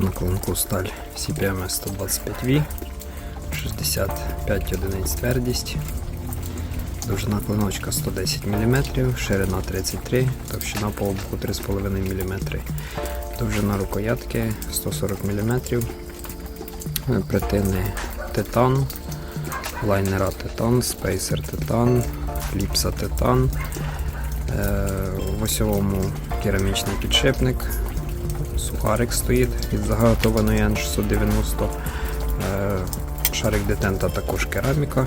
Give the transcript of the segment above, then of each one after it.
таку сталь CPM 125V, 65 одиниць твердість, довжина клиночка 110 мм, ширина 33 товщина по обуху 3,5 мм, довжина рукоятки 140 мм, притини титан, лайнера титан, спейсер титан, кліпса титан. Е, В осьовому керамічний підшипник, сухарик стоїть від заготованої N690. Е, Шарик детента також кераміка,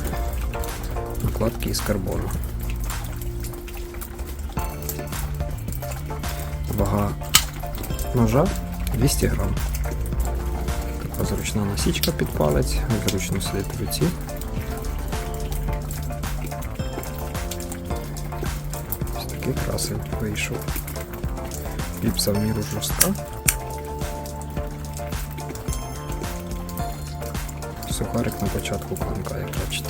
накладки із карбону. Вага ножа 200 грам. Така зручна насічка під палець, зручно сидіти в руці. Ось такий красень вийшов. Кліпса в міру жорстка. Сухарик на початку клинка, як бачите.